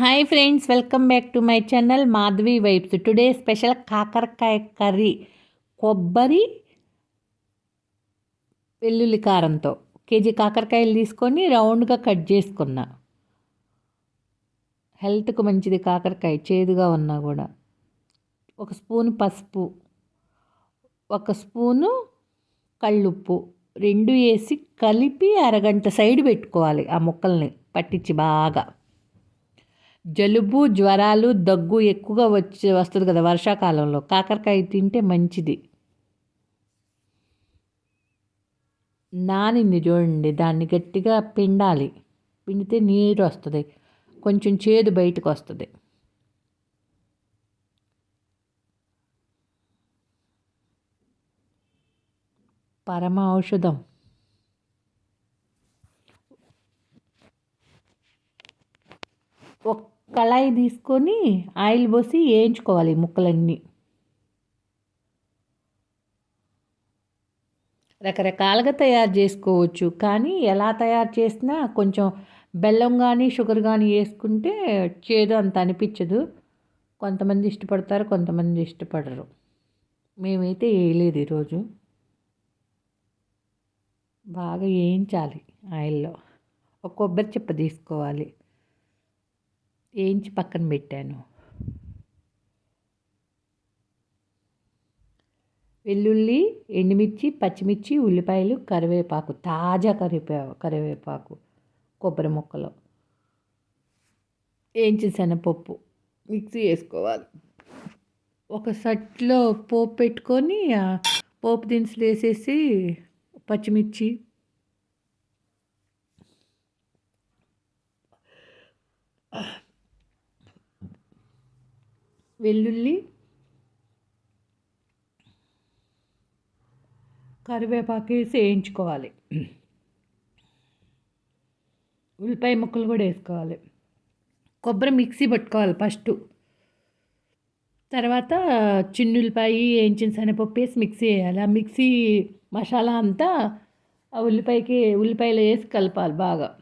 Hi friends welcome back to my channel Madhavi vibes today special కాకరకాయ curry కొబ్బరి వెల్లుల్లి కారంతో. కేజీ కాకరకాయలు తీసుకొని రౌండ్గా కట్ చేసుకున్నా. హెల్త్కు మంచిది కాకరకాయ చేదుగా ఉన్నా కూడా. ఒక స్పూన్ పసుపు ఒక స్పూను కళ్ళుప్పు రెండు వేసి కలిపి అరగంట సైడ్ పెట్టుకోవాలి ఆ ముక్కల్ని పట్టించి బాగా. జలుబు జ్వరాలు దగ్గు ఎక్కువగా వచ్చి వస్తుంది కదా వర్షాకాలంలో. కాకరకాయ తింటే మంచిది. నానింది చూడండి దాన్ని గట్టిగా పిండాలి. పిండితే నీరు వస్తుంది. కొంచెం చేదు బయటకు వస్తుంది. పరమ ఔషధం. ఒక కళాయి తీసుకొని ఆయిల్ పోసి వేయించుకోవాలి ముక్కలన్నీ. రకరకాలుగా తయారు చేసుకోవచ్చు. కానీ ఎలా తయారు చేసినా కొంచెం బెల్లం కానీ షుగర్ కానీ వేసుకుంటే చేదు అంత అనిపించదు. కొంతమంది ఇష్టపడతారు కొంతమంది ఇష్టపడరు. మేమైతే వేయలేదు ఈరోజు. బాగా వేయించాలి ఆయిల్లో. ఒక కొబ్బరి చిప్ప తీసుకోవాలి. వేయించి పక్కన పెట్టాను. వెల్లుల్లి ఎండుమిర్చి పచ్చిమిర్చి ఉల్లిపాయలు కరివేపాకు తాజా కరివేపా కరివేపాకు కొబ్బరి ముక్కలు. వేయించి శనగపప్పు మిక్సీ వేసుకోవాలి. ఒక సట్లో పోపు పెట్టుకొని పోపు దినుసులు వేసేసి పచ్చిమిర్చి వెల్లుల్లి కరివేపాకు వేసి వేయించుకోవాలి ఉల్లిపాయ ముక్కలు కూడా వేసుకోవాలి. కొబ్బరి మిక్సీ పట్టుకోవాలి ఫస్ట్. తర్వాత చిన్నుల్లిపాయ వేయించిన శనగపప్పు వేసి మిక్సీ వేయాలి. ఆ మిక్సీ మసాలా అంతా ఆ ఉల్లిపాయకి ఉల్లిపాయలు వేసి కలపాలి బాగా.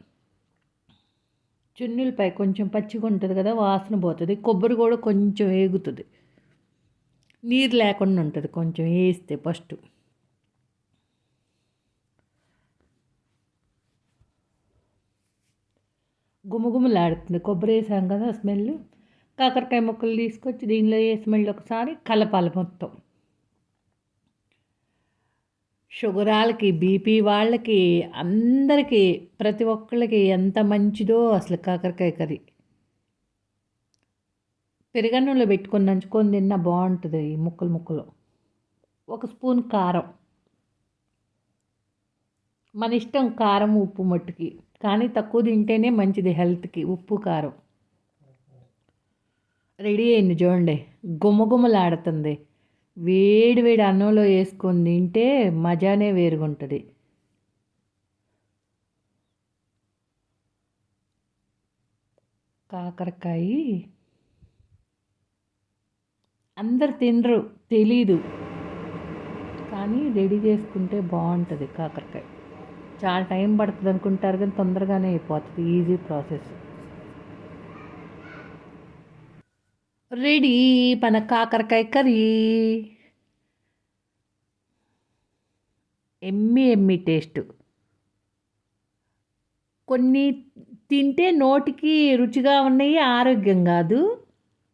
చున్నులపై కొంచెం పచ్చిగా ఉంటుంది కదా వాసన పోతుంది. కొబ్బరి కూడా కొంచెం వేగుతుంది. నీరు లేకుండా ఉంటుంది కొంచెం వేస్తే ఫస్ట్. గుమగుమలాడుతుంది. కొబ్బరి వేసాం కదా స్మెల్. కాకరకాయ ముక్కలు తీసుకొచ్చి దీనిలో వేసి మళ్ళీ ఒకసారి కలపాలి మొత్తం. షుగర్ వాళ్ళకి బీపీ వాళ్ళకి అందరికీ ప్రతి ఒక్కళ్ళకి ఎంత మంచిదో అసలు కాకరకాయ కర్రీ. పెరుగన్నంలో పెట్టుకొని నంచుకొని తిన్నా బాగుంటుంది ఈ ముక్కలు ముక్కలు. ఒక స్పూన్ కారం. మన ఇష్టం కారం ఉప్పు మట్టుకి. కానీ తక్కువ తింటేనే మంచిది హెల్త్కి ఉప్పు కారం. రెడీ అయింది చూడండి. గుమ్మగుమ్మలాడుతుంది వేడి వేడి అన్నంలో వేసుకొని తింటే మజానే వేరుగుంటుంది. కాకరకాయ అందరు తినరు తెలీదు. కానీ రెడీ చేసుకుంటే బాగుంటుంది కాకరకాయ. చాలా టైం పడుతుంది అనుకుంటారు కానీ తొందరగానే అయిపోతుంది ఈజీ ప్రాసెస్. రెడీ మన కాకరకాయ కర్రీ. ఎమ్మి ఎమ్మి టేస్ట్. కొన్ని తింటే నోటికి రుచిగా ఉన్నాయి ఆరోగ్యం కాదు.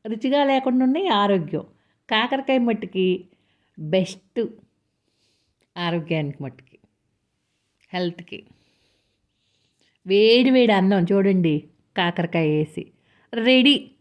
రుచిగా లేకుండా ఉన్నాయి ఆరోగ్యం. కాకరకాయ మట్టుకి బెస్ట్ ఆరోగ్యానికి మట్టుకి హెల్త్కి. వేడి వేడి అన్నం చూడండి కాకరకాయ వేసి. రెడీ.